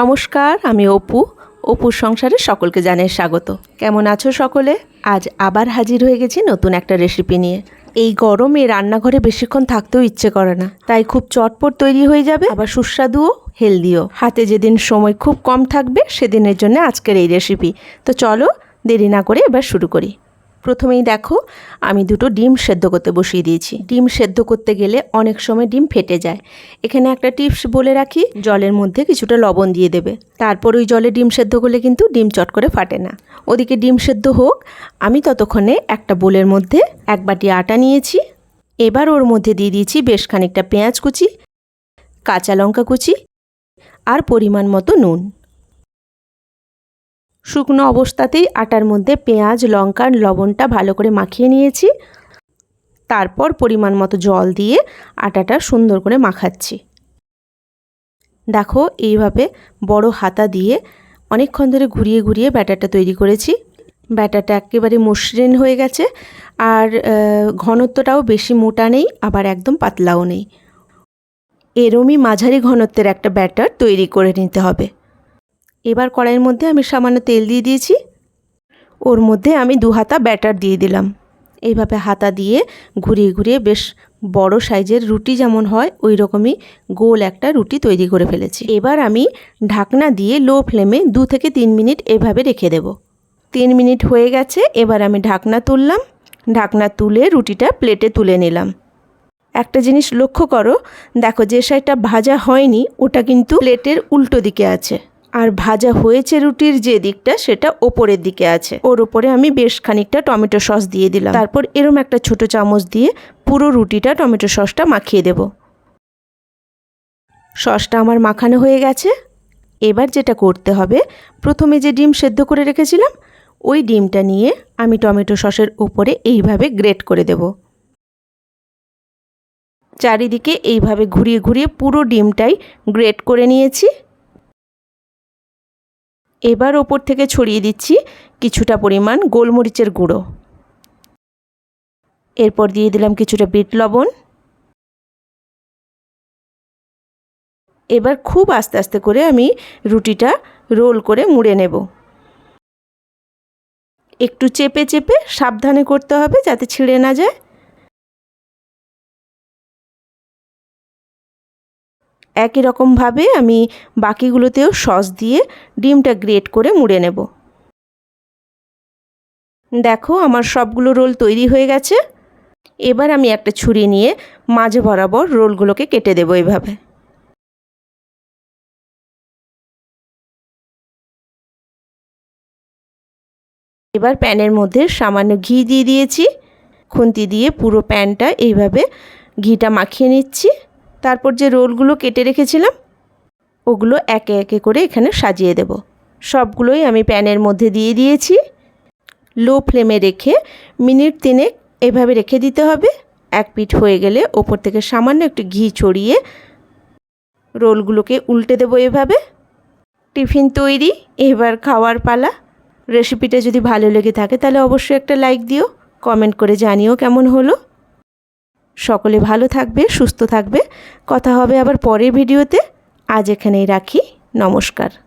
নমস্কার, আমি অপু। অপুর সংসারে সকলকে জানাই স্বাগত। কেমন আছো সকলে? আজ আবার হাজির হয়ে গেছি নতুন একটা রেসিপি নিয়ে। এই গরমে রান্নাঘরে বেশিক্ষণ থাকতেও ইচ্ছে করে না। তাই খুব চটপট তৈরি হয়ে যাবে। আবার সুস্বাদুও, হেলদিও। হাতে যেদিন সময় খুব কম থাকবে, সেদিনের জন্য আজকের এই রেসিপি তো চলো, দেরি না করে এবার শুরু করি। প্রথমেই দেখো, আমি দুটো ডিম সেদ্ধ করতে বসিয়ে দিয়েছি। ডিম সেদ্ধ করতে গেলে অনেক সময় ডিম ফেটে যায়। এখানে একটা টিপস বলে রাখি, জলের মধ্যে কিছুটা লবণ দিয়ে দেবে। তারপর ওই জলে ডিম সেদ্ধ করলে কিন্তু ডিম চট করে ফাটে না। ওদিকে ডিম সেদ্ধ হোক, আমি ততক্ষণে একটা বোলের মধ্যে এক বাটি আটা নিয়েছি। এবার ওর মধ্যে দিয়ে দিয়েছি বেশ খানিকটা পেঁয়াজ কুচি, কাঁচা লঙ্কা কুচি আর পরিমাণ মতো নুন। শুকনো অবস্থাতেই আটার মধ্যে পেঁয়াজ, লঙ্কা লবণটা ভালো করে মাখিয়ে নিয়েছি। তারপর পরিমাণ মতো জল দিয়ে আটাটা সুন্দর করে মাখাচ্ছি। দেখো, এইভাবে বড় হাতা দিয়ে অনেকক্ষণ ধরে ঘুরিয়ে ঘুরিয়ে ব্যাটারটা তৈরি করেছি। ব্যাটারটা একেবারে মসৃণ হয়ে গেছে আর ঘনত্বটাও বেশি মোটা নেই, আবার একদম পাতলাও নেই। এরমই মাঝারি ঘনত্বের একটা ব্যাটার তৈরি করে নিতে হবে। এবার কড়াইয়ের মধ্যে আমি সামান্য তেল দিয়ে দিয়েছি। ওর মধ্যে আমি দু হাতা ব্যাটার দিয়ে দিলাম। এইভাবে হাতা দিয়ে ঘুরিয়ে ঘুরিয়ে বেশ বড় সাইজের রুটি যেমন হয় ওই রকমই গোল একটা রুটি তৈরি করে ফেলেছি। এবার আমি ঢাকনা দিয়ে লো ফ্লেমে দু থেকে তিন মিনিট এভাবে রেখে দেব। তিন মিনিট হয়ে গেছে, এবার আমি ঢাকনা তুললাম। ঢাকনা তুলে রুটিটা প্লেটে তুলে নিলাম। একটা জিনিস লক্ষ্য করো, দেখো যে সাইডটা ভাজা হয়নি, ওটা কিন্তু প্লেটের উল্টো দিকে আছে। আর ভাজা হয়েছে রুটির যে দিকটা সেটা ওপরের দিকে আছে। ওর ওপরে আমি বেশ খানিকটা টমেটো সস দিয়ে দিলাম। তারপর এরম একটা ছোট চামচ দিয়ে পুরো রুটিটা টমেটো সসটা মাখিয়ে দেব। সসটা আমার মাখানো হয়ে গেছে। এবার যেটা করতে হবে, প্রথমে যে ডিম সেদ্ধ করে রেখেছিলাম, ওই ডিমটা নিয়ে আমি টমেটো সসের ওপরে এইভাবে গ্রেট করে দেবো। চারিদিকে এইভাবে ঘুরিয়ে ঘুরিয়ে পুরো ডিমটাই গ্রেট করে নিয়েছি। এবার ওপর থেকে ছড়িয়ে দিচ্ছি কিছুটা পরিমাণ গোলমরিচের গুঁড়ো। এরপর দিয়ে দিলাম কিছুটা বিট লবণ। এবার খুব আস্তে আস্তে করে আমি রুটিটা রোল করে মুড়ে নেব। একটু চেপে চেপে সাবধানে করতে হবে যাতে ছিঁড়ে না যায়। একই রকমভাবে আমি বাকিগুলোতেও সস দিয়ে ডিমটা গ্রেট করে মুড়ে নেব। দেখো আমার সবগুলো রোল তৈরি হয়ে গেছে। এবার আমি একটা ছুরি নিয়ে মাঝে বরাবর রোলগুলোকে কেটে দেবো এভাবে। এবার প্যানের মধ্যে সামান্য ঘি দিয়ে দিয়েছি। খুন্তি দিয়ে পুরো প্যানটা এইভাবে ঘিটা মাখিয়ে নিচ্ছি। তারপর যে রোলগুলো কেটে রেখেছিলাম, ওগুলো একে একে করে এখানে সাজিয়ে দেব। সবগুলোই আমি প্যানের মধ্যে দিয়ে দিয়েছি। লো ফ্লেমে রেখে মিনিট তিনেক এভাবে রেখে দিতে হবে। এক পিঠ হয়ে গেলে ওপর থেকে সামান্য একটু ঘি ছড়িয়ে রোলগুলোকে উল্টে দেবো এভাবে। টিফিন তৈরি, এবার খাওয়ার পালা। রেসিপিটা যদি ভালো লেগে থাকে তাহলে অবশ্যই একটা লাইক দিও, কমেন্ট করে জানিও কেমন হলো। সকলে ভালো থাকবে সুস্থ থাকবে। কথা হবে আবার পরের ভিডিওতে। আজ এখানেই রাখি। নমস্কার।